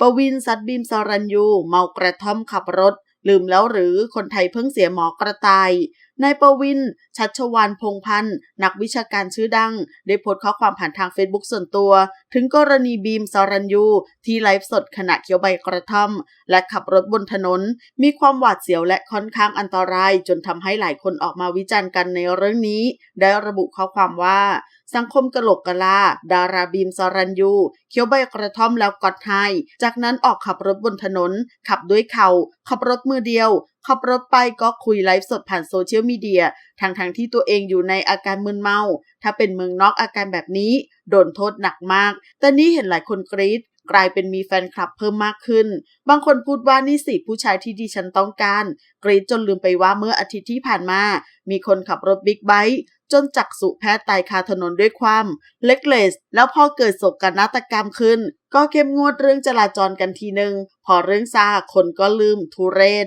ปวินสัตบีมสรัญยู เมากระท่อมขับรถ ลืมแล้วหรือคนไทยเพิ่งเสียหมอกระต่าย นายปวิน ชัชวานพงพันธ์ นักวิชาการชื่อดัง ได้โพสต์ข้อความผ่านทางเฟซบุ๊กส่วนตัว ถึงกรณีบีมสรัญยู ที่ไลฟ์สดขณะเคี้ยวใบกระท่อม และขับรถบนถนน มีความหวาดเสียวและค่อนข้างอันตราย จนทำให้หลายคนออกมาวิจารณ์กันในเรื่องนี้ ได้ระบุข้อความว่า สังคมกะโหลกกะลา ดาราบีมสรัญยู เคี้ยวใบกระท่อมแล้วกดไฮจากนั้นออกขับรถบนถนน ขับด้วยเขา่าขับรถมือเดียว ขับรถไปก็คุยไลฟ์สดผ่านโซเชียลมีเดียทั้งทงๆที่ตัวเองอยู่ในอาการมึนเมา ถ้าเป็นเมืองนอกอาการแบบนี้ โดนโทษหนักมาก แต่นี้เห็นหลายคนกรี๊ดกลายเป็นมีแฟนคลับเพิ่มมากขึ้น บางคนพูดว่านี่สิผู้ชายที่ดิฉันต้องการ กรี๊ดจนลืมไปว่าเมื่ออาทิตย์ที่ผ่านมา มีคนขับรถบิ๊กไบค์จนจักสุแพทย์ตายคาถนนด้วยความเล็กเลส แล้วพอเกิดโศกนาฏกรรมขึ้น ก็เข้มงวดเรื่องจราจรกันทีหนึ่งพอเรื่องซาคนก็ลืมทุเรศ